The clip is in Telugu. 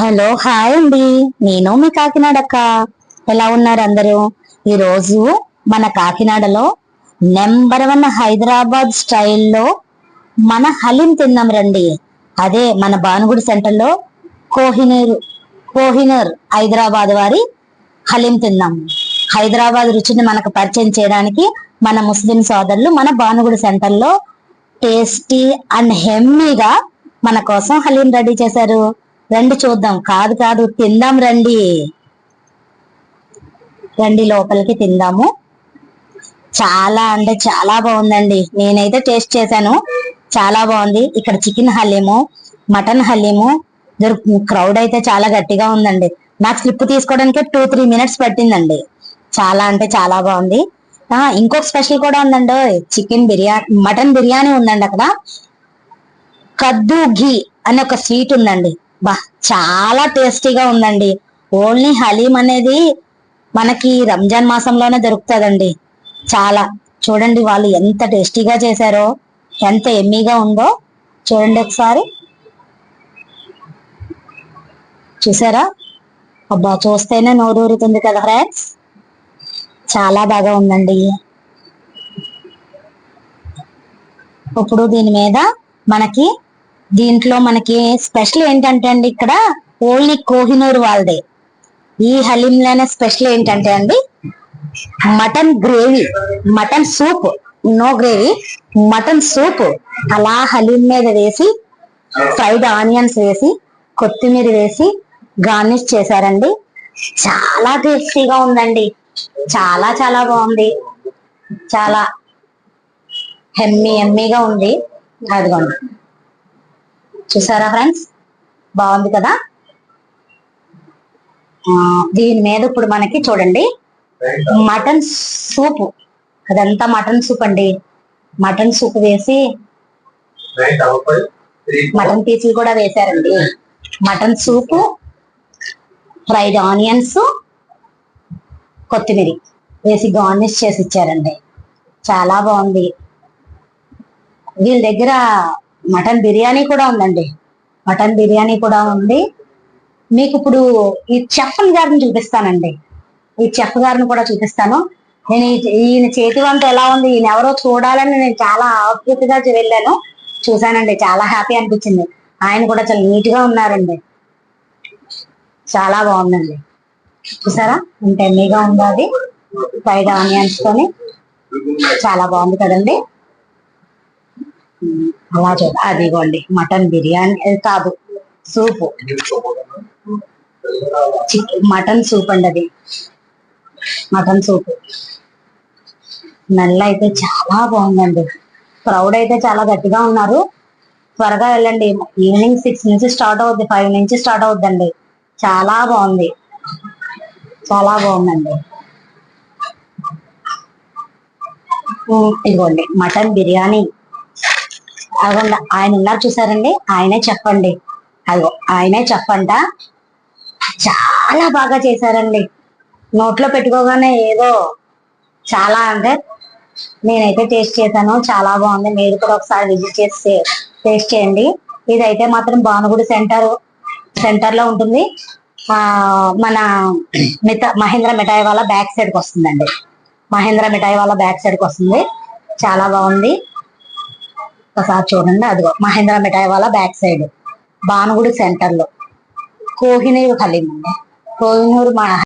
హలో హాయ్ అండి. నేను మీ కాకినాడక్క. ఎలా ఉన్నారు అందరూ? ఈరోజు మన కాకినాడలో నెంబర్ వన్ హైదరాబాద్ స్టైల్లో మన హలీం తిందాం రండి. అదే మన భానుగుడి సెంటర్లో కోహినూర్ కోహినూర్ హైదరాబాద్ వారి హలీం తిందాం హైదరాబాద్ రుచిని మనకు పరిచయం చేయడానికి మన ముస్లిం సోదరులు మన భానుగుడి సెంటర్లో టేస్టీ అండ్ హెమ్మీగా మన కోసం హలీం రెడీ చేశారు. రండి చూద్దాం. కాదు కాదు తిందాం రండి. రండి లోపలికి తిందాము. చాలా అంటే చాలా బాగుందండి. నేనైతే టేస్ట్ చేశాను. చాలా బాగుంది. ఇక్కడ చికెన్ హలీము మటన్ హలీము దొరుకు క్రౌడ్ అయితే చాలా గట్టిగా ఉందండి. నాకు స్లిప్ తీసుకోవడానికి టూ త్రీ మినిట్స్ పట్టిందండి. చాలా అంటే చాలా బాగుంది. ఇంకొక స్పెషల్ కూడా ఉందండి. చికెన్ బిర్యానీ మటన్ బిర్యానీ ఉందండి అక్కడ. కద్దు ఘీ అనే ఒక స్వీట్ ఉందండి. బా చాలా టేస్టీగా ఉందండి. ఓన్లీ హలీం అనేది మనకి రంజాన్ మాసంలోనే దొరుకుతుందండి. చాలా. చూడండి వాళ్ళు ఎంత టేస్టీగా చేశారో ఎంత ఎమ్మీగా ఉందో. చూడండి ఒకసారి. చూసారా? అబ్బా చూస్తేనే నోరూరుతుంది కదా ఫ్రెండ్స్. చాలా బాగా ఉందండి. ఇప్పుడు దీని మీద మనకి దీంట్లో మనకి స్పెషల్ ఏంటంటే అండి ఇక్కడ ఓన్లీ కోహినూర్ వాళ్ళదే. ఈ హలీంలోనే స్పెషల్ ఏంటంటే అండి mutton gravy mutton soup no gravy mutton soup. అలా హలీం మీద వేసి ఫ్రైడ్ ఆనియన్స్ వేసి కొత్తిమీర వేసి గార్నిష్ చేశారండి. చాలా టేస్టీగా ఉందండి. చాలా చాలా బాగుంది. చాలా హెమ్మీ ఎమ్మీగా ఉంది. అదిగోండి. చూసారా ఫ్రెండ్స్? బాగుంది కదా? దీని మీద ఇప్పుడు మనకి చూడండి. Mutton soup. అదంతా మటన్ సూప్ అండి. మటన్ సూప్ వేసి మటన్ పీసులు కూడా వేశారండి. మటన్ సూపు ఫ్రైడ్ ఆనియన్స్ కొత్తిమీర వేసి గార్నిష్ చేసి ఇచ్చారండి. చాలా బాగుంది. వీళ్ళ దగ్గర మటన్ బిర్యానీ కూడా ఉందండి. మటన్ బిర్యానీ కూడా ఉంది. మీకు ఇప్పుడు ఈ చెఫ్ గారిని చూపిస్తానండి. ఈ చెఫ్ గారిని కూడా చూపిస్తాను. నేను ఈయన చేతి వంట ఎలా ఉంది ఈయన ఎవరో చూడాలని నేను చాలా ఆకృతిగా వెళ్ళాను. చూశానండి చాలా హ్యాపీ అనిపించింది. ఆయన కూడా చాలా నీట్గా ఉన్నారండి. చాలా బాగుందండి. చూసారా? ఇంత ఎమ్మీగా ఉంది అది. ఫ్రైడ్ ఆనియన్స్ తోని చాలా బాగుంది కదండి. అలా చూ అదిగోండి మటన్ బిర్యానీ కాదు సూపు. చికెన్ మటన్ సూప్ అండి అది. Mutton soup. నల్ల అయితే చాలా బాగుందండి. క్రౌడ్ అయితే చాలా గట్టిగా ఉన్నారు. త్వరగా వెళ్ళండి. ఈవినింగ్ సిక్స్ నుంచి స్టార్ట్ అవుద్ది ఫైవ్ నుంచి స్టార్ట్ అవుద్దండి. చాలా బాగుంది. చాలా బాగుందండి. ఇదిగోండి మటన్ బిర్యానీ. అదిగోండి ఆయన ఉన్నారు చూసారండి? ఆయనే చెప్పండి అదిగో ఆయనే చెప్పంట చాలా బాగా చేశారండి. నోట్లో పెట్టుకోగానే ఏదో చాలా అంటే నేనైతే టేస్ట్ చేశాను. చాలా బాగుంది. మీరు కూడా ఒకసారి విజిట్ చేసి టేస్ట్ చేయండి. ఇదైతే మాత్రం భానుగుడి సెంటర్ సెంటర్లో ఉంటుంది. ఆ మన మిత మహేంద్ర మిఠాయి వాళ్ళ బ్యాక్ సైడ్కి వస్తుందండి. మహేంద్ర మిఠాయి వాళ్ళ బ్యాక్ సైడ్కి వస్తుంది. చాలా బాగుంది. ఒకసారి చూడండి అదిగో మహేంద్ర మిఠాయి వాళ్ళ బ్యాక్ సైడ్ భానుగుడి సెంటర్లో. కోహినూరు హలీం అండి కోహినూరు మా